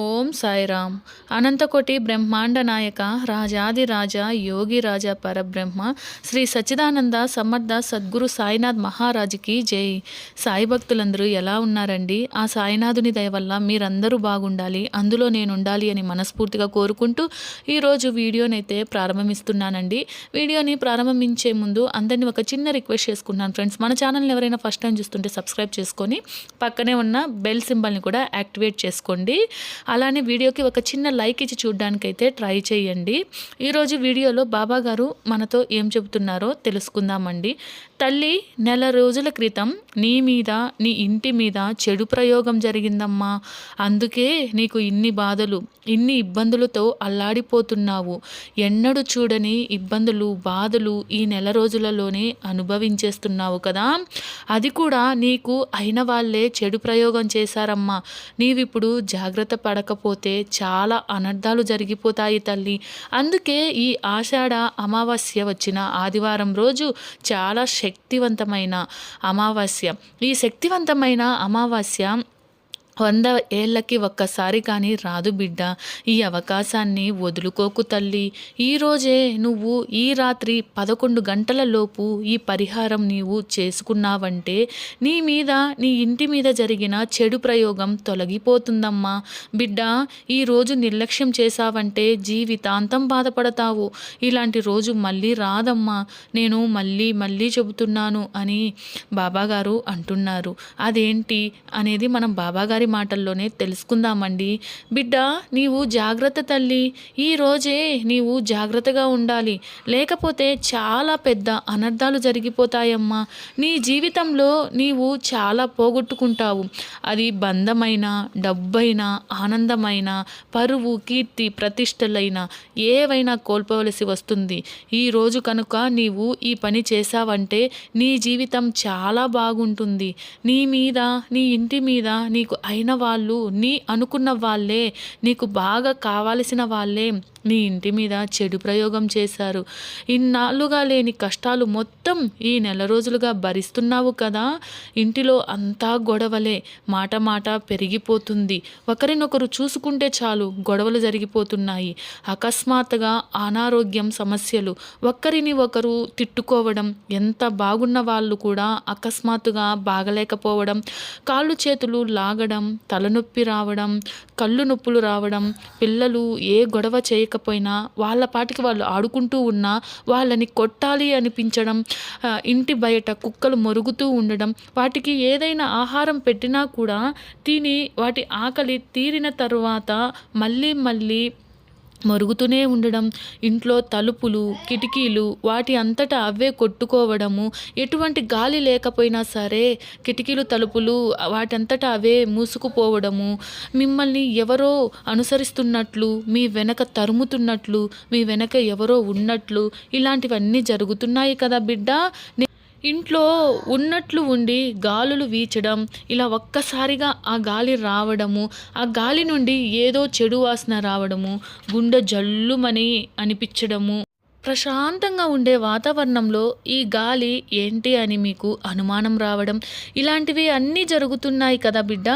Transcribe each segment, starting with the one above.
ఓం సాయిరామ్. అనంతకోటి బ్రహ్మాండ నాయక రాజాదిరాజ యోగి రాజ పరబ్రహ్మ శ్రీ సచ్చిదానంద సమర్థ సద్గురు సాయినాథ్ మహారాజుకి జై. సాయి భక్తులందరూ ఎలా ఉన్నారండి? ఆ సాయినాథుని దయ వల్ల మీరందరూ బాగుండాలి అందులో నేను ఉండాలి అని మనస్ఫూర్తిగా కోరుకుంటూ ఈరోజు వీడియోనైతే ప్రారంభమిస్తున్నానండి వీడియోని ప్రారంభించే ముందు అందరినీ ఒక చిన్న రిక్వెస్ట్ చేసుకున్నాను ఫ్రెండ్స్. మన ఛానల్ని ఎవరైనా ఫస్ట్ టైం చూస్తుంటే సబ్స్క్రైబ్ చేసుకొని పక్కనే ఉన్న బెల్ సింబల్ని కూడా యాక్టివేట్ చేసుకోండి. అలానే వీడియోకి ఒక చిన్న లైక్ ఇచ్చి చూడడానికైతే ట్రై చేయండి. ఈరోజు వీడియోలో బాబా గారు మనతో ఏం చెబుతున్నారో తెలుసుకుందామండి. తల్లి నెల రోజుల క్రితం నీ మీద నీ ఇంటి మీద చెడు ప్రయోగం జరిగిందమ్మా. అందుకే నీకు ఇన్ని బాధలు ఇన్ని ఇబ్బందులతో అల్లాడిపోతున్నావు. ఎన్నడూ చూడని ఇబ్బందులు బాధలు ఈ నెల రోజులలోనే అనుభవించేస్తున్నావు కదా. అది కూడా నీకు అయిన వాళ్ళే చెడు ప్రయోగం చేశారమ్మా. నీవిప్పుడు జాగ్రత్త పడకపోతే చాలా అనర్థాలు జరిగిపోతాయి తల్లి. అందుకే ఈ ఆషాఢ అమావాస్య వచ్చిన ఆదివారం రోజు చాలా శక్తివంతమైన అమావాస్య. ఈ శక్తివంతమైన అమావాస్య వంద ఏళ్ళకి ఒక్కసారి కానీ రాదు బిడ్డ. ఈ అవకాశాన్ని వదులుకోకు తల్లి. ఈరోజే నువ్వు ఈ రాత్రి పదకొండు గంటల లోపు ఈ పరిహారం నీవు చేసుకున్నావంటే నీ మీద నీ ఇంటి మీద జరిగిన చెడు ప్రయోగం తొలగిపోతుందమ్మా. బిడ్డ ఈరోజు నిర్లక్ష్యం చేశావంటే జీవితాంతం బాధపడతావు. ఇలాంటి రోజు మళ్ళీ రాదమ్మా. నేను మళ్ళీ మళ్ళీ చెబుతున్నాను అని బాబాగారు అంటున్నారు. అదేంటి అనేది మనం బాబాగారి అమ్మగారి మాటల్లోనే తెలుసుకుందామండి. బిడ్డ నీవు జాగ్రత్త తల్లి. ఈరోజే నీవు జాగ్రత్తగా ఉండాలి. లేకపోతే చాలా పెద్ద అనర్థాలు జరిగిపోతాయమ్మా. నీ జీవితంలో నీవు చాలా పోగొట్టుకుంటావు. అది బంధమైన డబ్బైన ఆనందమైన పరువు కీర్తి ప్రతిష్టలైన ఏవైనా కోల్పోవలసి వస్తుంది. ఈరోజు కనుక నీవు ఈ పని చేశావంటే నీ జీవితం చాలా బాగుంటుంది. నీ మీద నీ ఇంటి మీద నీకు అయిన వాళ్ళు నీ అనుకున్న వాళ్ళే నీకు బాగా కావాల్సిన వాళ్ళే నీ ఇంటి మీద చెడు ప్రయోగం చేశారు. ఇన్నాళ్ళుగా లేని కష్టాలు మొత్తం ఈ నెల రోజులుగా భరిస్తున్నావు కదా? ఇంటిలో అంతా గొడవలే మాట మాట పెరిగిపోతుంది. ఒకరినొకరు చూసుకుంటే చాలు గొడవలు జరిగిపోతున్నాయి. అకస్మాత్తుగా అనారోగ్యం సమస్యలు. ఒకరిని ఒకరు తిట్టుకోవడం ఎంత బాగున్న వాళ్ళు కూడా అకస్మాత్తుగా బాగలేకపోవడం కాళ్ళు చేతులు లాగడం తలనొప్పి రావడం కళ్ళు నొప్పులు రావడం పిల్లలు ఏ గొడవ చేయకపోయినా వాళ్ళ పాటికి వాళ్ళు ఆడుకుంటూ ఉన్నా వాళ్ళని కొట్టాలి అనిపించడం ఇంటి బయట కుక్కలు మొరుగుతూ ఉండడం వాటికి ఏదైనా ఆహారం పెట్టినా కూడా తిని వాటి ఆకలి తీరిన తరువాత మళ్ళీ మళ్ళీ మరుగుతూనే ఉండడం ఇంట్లో తలుపులు కిటికీలు వాటి అంతటా అవే కొట్టుకోవడము ఎటువంటి గాలి లేకపోయినా సరే కిటికీలు తలుపులు వాటంతటా అవే మూసుకుపోవడము మిమ్మల్ని ఎవరో అనుసరిస్తున్నట్లు మీ వెనక తరుముతున్నట్లు మీ వెనక ఎవరో ఉన్నట్లు ఇలాంటివన్నీ జరుగుతున్నాయి కదా బిడ్డ? ఇంట్లో ఉన్నట్లు ఉండి గాలులు వీచడం ఇలా ఒక్కసారిగా ఆ గాలి రావడము ఆ గాలి నుండి ఏదో చెడు వాసన రావడము గుండె జల్లుమని అనిపించడము. ప్రశాంతంగా ఉండే వాతావరణంలో ఈ గాలి ఏంటి అని మీకు అనుమానం రావడం ఇలాంటివి అన్నీ జరుగుతున్నాయి కదా బిడ్డ.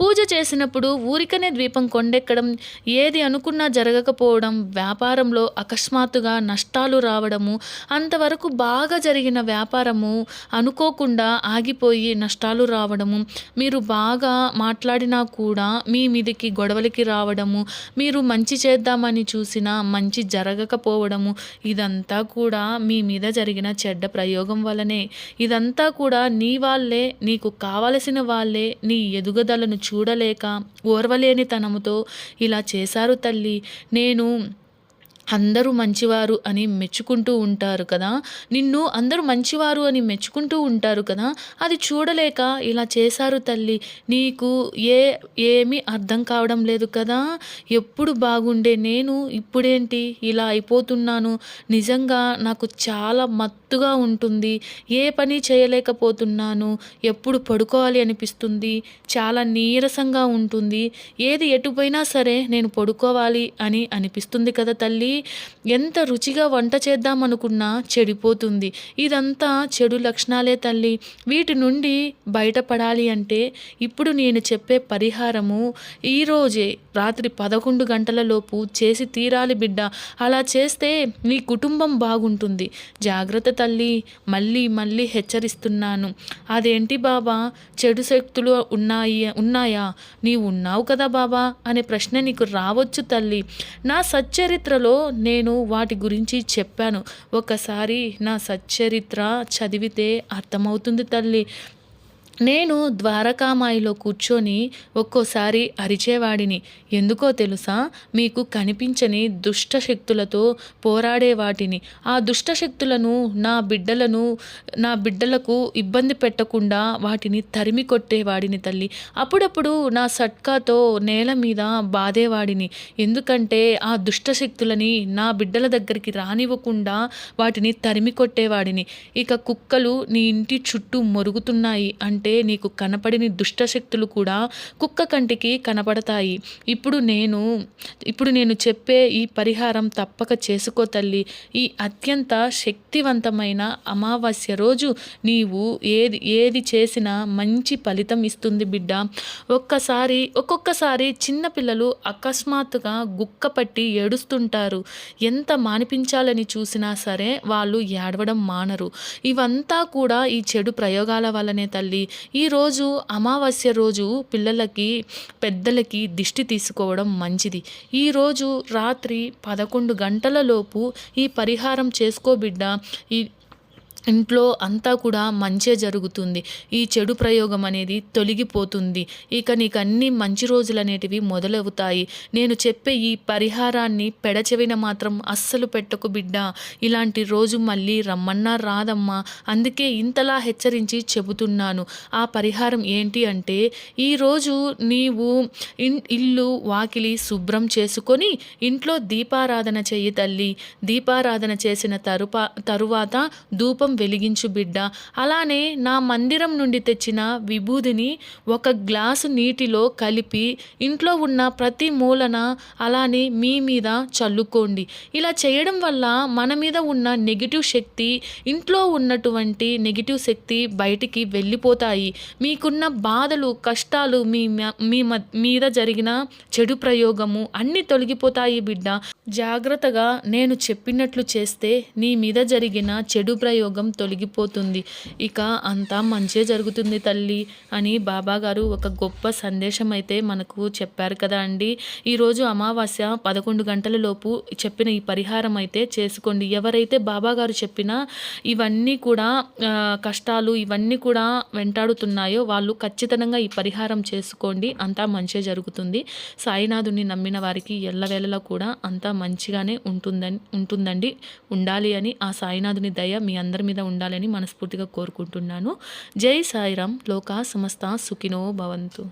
పూజ చేసినప్పుడు ఊరికనే ద్వీపం కొండెక్కడం ఏది అనుకున్నా జరగకపోవడం వ్యాపారంలో అకస్మాత్తుగా నష్టాలు రావడము అంతవరకు బాగా జరిగిన వ్యాపారము అనుకోకుండా ఆగిపోయి నష్టాలు రావడము మీరు బాగా మాట్లాడినా కూడా మీ మీదకి గొడవలకి రావడము మీరు మంచి చేద్దామని చూసినా మంచి జరగకపోవడము ఇదంతా కూడా మీ మీద జరిగిన చెడ్డ ప్రయోగం వలనే ఇదంతా కూడా నీ వాళ్ళే నీకు కావలసిన వాళ్ళే నీ ఎదుగుదలను చూడలేక ఓర్వలేని తనముతో ఇలా చేశారు తల్లి. నేను అందరూ మంచివారు అని మెచ్చుకుంటూ ఉంటారు కదా. నిన్ను అందరూ మంచివారు అని మెచ్చుకుంటూ ఉంటారు కదా. అది చూడలేక ఇలా చేశారు తల్లి. నీకు ఏ ఏమీ అర్థం కావడం లేదు కదా. ఎప్పుడు బాగుండే నేను ఇప్పుడేంటి? ఇలా అయిపోతున్నాను. నిజంగా నాకు చాలా మత్తుగా ఉంటుంది. ఏ పని చేయలేకపోతున్నాను. ఎప్పుడు పడుకోవాలి అనిపిస్తుంది. చాలా నీరసంగా ఉంటుంది. ఏది ఎటుపోయినా సరే నేను పడుకోవాలి అని అనిపిస్తుంది కదా తల్లి. ఎంత రుచిగా వంట చేద్దామనుకున్నా చెడిపోతుంది. ఇదంతా చెడు లక్షణాలే తల్లి. వీటి నుండి బయటపడాలి అంటే ఇప్పుడు నేను చెప్పే పరిహారము ఈరోజే రాత్రి పదకొండు గంటలలోపు చేసి తీరాలి బిడ్డ. అలా చేస్తే నీ కుటుంబం బాగుంటుంది. జాగ్రత్త తల్లి. మళ్ళీ మళ్ళీ హెచ్చరిస్తున్నాను. అదేంటి బాబా? చెడు శక్తులు ఉన్నాయి ఉన్నాయా? నీవు ఉన్నావు కదా బాబా? అనే ప్రశ్న నీకు రావచ్చు తల్లి. నా సచ్చరిత్రలో నేను వాటి గురించి చెప్పాను. ఒకసారి నా సచ్చరిత్ర చదివితే అర్థమవుతుంది తల్లి. నేను ద్వారకామాయిలో కూర్చొని ఒక్కోసారి అరిచేవాడిని. ఎందుకో తెలుసా? మీకు కనిపించని దుష్ట శక్తులతో పోరాడే వాటిని. ఆ దుష్ట శక్తులను నా బిడ్డలను నా బిడ్డలకు ఇబ్బంది పెట్టకుండా వాటిని తరిమి కొట్టేవాడిని తల్లి. అప్పుడప్పుడు నా సట్కాతో నేల మీద బాధేవాడిని. ఎందుకంటే ఆ దుష్ట శక్తులని నా బిడ్డల దగ్గరికి రానివ్వకుండా వాటిని తరిమి కొట్టేవాడిని. ఇక కుక్కలు నీ ఇంటి చుట్టూ మొరుగుతున్నాయి అంటే నీకు కనపడిని దుష్టశక్తులు కూడా కుక్క కంటికి కనపడతాయి. ఇప్పుడు నేను ఇప్పుడు నేను చెప్పే ఈ పరిహారం తప్పక చేసుకో తల్లి. ఈ అత్యంత శక్తివంతమైన అమావాస్య రోజు నీవు ఏది ఏది చేసినా మంచి ఫలితం ఇస్తుంది బిడ్డ. ఒక్కసారి ఒక్కొక్కసారి చిన్నపిల్లలు అకస్మాత్తుగా గుక్క పట్టి ఏడుస్తుంటారు. ఎంత మానిపించాలని చూసినా సరే వాళ్ళు ఏడవడం మానరు. ఇవంతా కూడా ఈ చెడు ప్రయోగాల వల్లనే తల్లి. ఈరోజు అమావాస్య రోజు పిల్లలకి పెద్దలకి దిష్టి తీసుకోవడం మంచిది. ఈరోజు రాత్రి పదకొండు గంటలలోపు ఈ పరిహారం చేసుకోబిడ్డ ఈ ఇంట్లో అంతా కూడా మంచే జరుగుతుంది. ఈ చెడు ప్రయోగం అనేది తొలగిపోతుంది. ఇక నీకు అన్ని మంచి రోజులు అనేటివి మొదలవుతాయి. నేను చెప్పే ఈ పరిహారాన్ని పెడచెవిన మాత్రం అస్సలు పెట్టకు బిడ్డ. ఇలాంటి రోజు మళ్ళీ రమ్మన్నా రాదమ్మా. అందుకే ఇంతలా హెచ్చరించి చెబుతున్నాను. ఆ పరిహారం ఏంటి అంటే ఈరోజు నీవు ఇల్లు వాకిలి శుభ్రం చేసుకొని ఇంట్లో దీపారాధన చెయ్యి తల్లి. దీపారాధన చేసిన తరుపా తరువాత ధూపం వెలిగించు బిడ్డ. అలానే నా మందిరం నుండి తెచ్చిన విభూదిని ఒక గ్లాసు నీటిలో కలిపి ఇంట్లో ఉన్న ప్రతి మూలన అలానే మీ మీద చల్లుకోండి. ఇలా చేయడం వల్ల మన మీద ఉన్న నెగిటివ్ శక్తి ఇంట్లో ఉన్నటువంటి నెగిటివ్ శక్తి బయటికి వెళ్ళిపోతాయి. మీకున్న బాధలు కష్టాలు మీ మీ మీద జరిగిన చెడు ప్రయోగము అన్నీ తొలగిపోతాయి బిడ్డ. జాగ్రత్తగా నేను చెప్పినట్లు చేస్తే నీ మీద జరిగిన చెడు ప్రయోగం తొలగిపోతుంది. ఇక అంతా మంచే జరుగుతుంది తల్లి అని బాబాగారు ఒక గొప్ప సందేశం అయితే మనకు చెప్పారు కదా అండి. ఈరోజు అమావాస్య పదకొండు గంటల లోపు చెప్పిన ఈ పరిహారం అయితే చేసుకోండి. ఎవరైతే బాబాగారు చెప్పినా చెప్పిన ఇవన్నీ కూడా కష్టాలు ఇవన్నీ కూడా వెంటాడుతున్నాయో వాళ్ళు ఖచ్చితంగా ఈ పరిహారం చేసుకోండి. అంతా మంచే జరుగుతుంది. సాయినాథుని నమ్మిన వారికి ఎల్లవేళలా కూడా అంతా మంచిగానే ఉంటుందని ఉంటుందండి. ఉండాలి అని ఆ సాయినాథుని దయ మీ అందరి మీద ఉండాలని మనస్ఫూర్తిగా కోరుకుంటున్నాను. జై సాయిరామ్ లోకా సమస్త సుఖినో భవంతు.